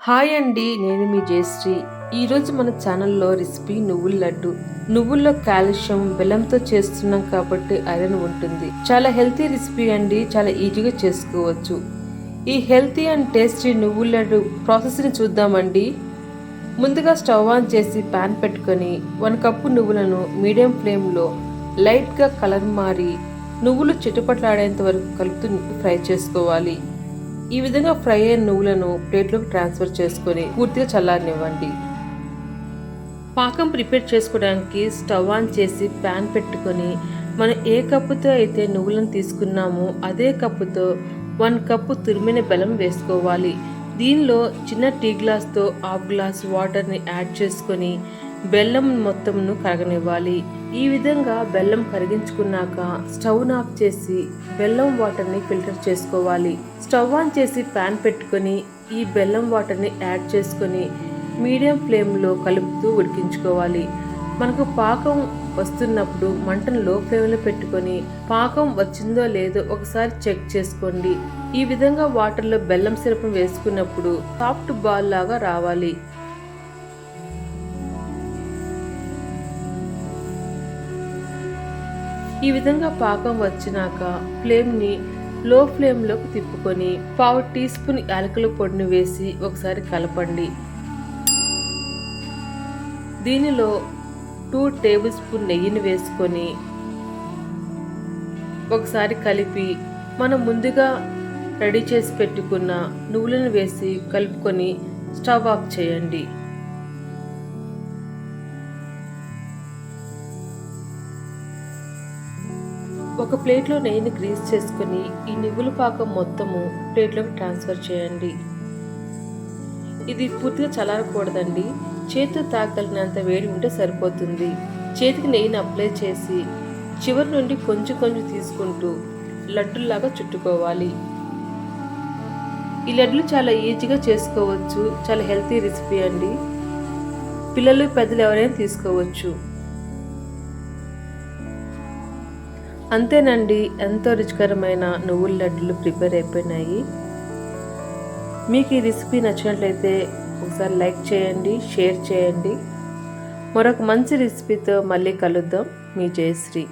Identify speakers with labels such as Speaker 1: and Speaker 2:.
Speaker 1: Hi అండి నేను మీ జయశ్రీ. ఈరోజు మన ఛానల్లో రెసిపీ నువ్వుల లడ్డు. నువ్వుల్లో కాల్షియం బెల్లంతో చేస్తున్నాం కాబట్టి ఐరన్ ఉంటుంది. చాలా హెల్తీ రెసిపీ అండి చాలా ఈజీగా చేసుకోవచ్చు. ఈ హెల్తీ అండ్ టేస్టీ నువ్వుల లడ్డు ప్రాసెస్ని చూద్దామండి. ముందుగా స్టవ్ ఆన్ చేసి ప్యాన్ పెట్టుకొని వన్ కప్పు నువ్వులను మీడియం ఫ్లేమ్లో లైట్గా కలర్ మారి నువ్వులు చిటపట్లాడేంత వరకు కలుపుతూ ఫ్రై చేసుకోవాలి. ఈ విధంగా ఫ్రై అయిన నువ్వులను ప్లేట్లోకి ట్రాన్స్ఫర్ చేసుకొని పూర్తిగా చల్లారనివ్వండి. పాకం ప్రిపేర్ చేసుకోవడానికి స్టవ్ ఆన్ చేసి ప్యాన్ పెట్టుకొని మనం ఏ కప్పుతో అయితే నువ్వులను తీసుకున్నామో అదే కప్పుతో వన్ కప్పు తురిమిన బెల్లం వేసుకోవాలి. దీనిలో చిన్న టీ గ్లాస్తో హాఫ్ గ్లాస్ వాటర్ని యాడ్ చేసుకొని బెల్లం మొత్తంను కరగనివ్వాలి. ఈ విధంగా బెల్లం కరిగించుకున్నాక స్టవ్ను ఆఫ్ చేసి బెల్లం వాటర్ని ఫిల్టర్ చేసుకోవాలి. స్టవ్ ఆన్ చేసి ప్యాన్ పెట్టుకొని ఈ బెల్లం వాటర్ని యాడ్ చేసుకొని మీడియం ఫ్లేమ్లో కలుపుతూ ఉడికించుకోవాలి. మనకు పాకం వస్తున్నప్పుడు మంటను లో ఫ్లేమ్లో పెట్టుకొని పాకం వచ్చిందో లేదో ఒకసారి చెక్ చేసుకోండి. ఈ విధంగా వాటర్లో బెల్లం సిరపం వేసుకున్నప్పుడు సాఫ్ట్ బాల్ లాగా రావాలి. ఈ విధంగా పాకం వచ్చినాక ఫ్లేమ్ని లో ఫ్లేమ్లోకి తిప్పుకొని పావు టీ స్పూన్ యాలకుల పొడిని వేసి ఒకసారి కలపండి. దీనిలో టూ టేబుల్ స్పూన్ నెయ్యిని వేసుకొని ఒకసారి కలిపి మనం ముందుగా రెడీ చేసి పెట్టుకున్న నువ్వులను వేసి కలుపుకొని స్టవ్ ఆఫ్ చేయండి. ఒక ప్లేట్లో నెయ్యిని గ్రీస్ చేసుకుని ఈ నువ్వుల పాకం మొత్తము ప్లేట్లోకి ట్రాన్స్ఫర్ చేయండి. ఇది పూర్తిగా చల్లారకూడదండి. చేతితో తాగలిగినంత వేడి ఉంటే సరిపోతుంది. చేతికి నెయ్యిని అప్లై చేసి చివరి నుండి కొంచెం కొంచెం తీసుకుంటూ లడ్డుల్లాగా చుట్టుకోవాలి. ఈ లడ్డులు చాలా ఈజీగా చేసుకోవచ్చు. చాలా హెల్తీ రెసిపీ అండి. పిల్లలు పెద్దలు ఎవరైనా తీసుకోవచ్చు. అంతేనండి ఎంతో రుచికరమైన నువ్వుల లడ్డులు ప్రిపేర్ అయిపోయినాయి. మీకు ఈ రెసిపీ నచ్చినట్లయితే ఒకసారి లైక్ చేయండి షేర్ చేయండి. మరొక మంచి రెసిపీతో మళ్ళీ కలుద్దాం. మీ జయశ్రీ.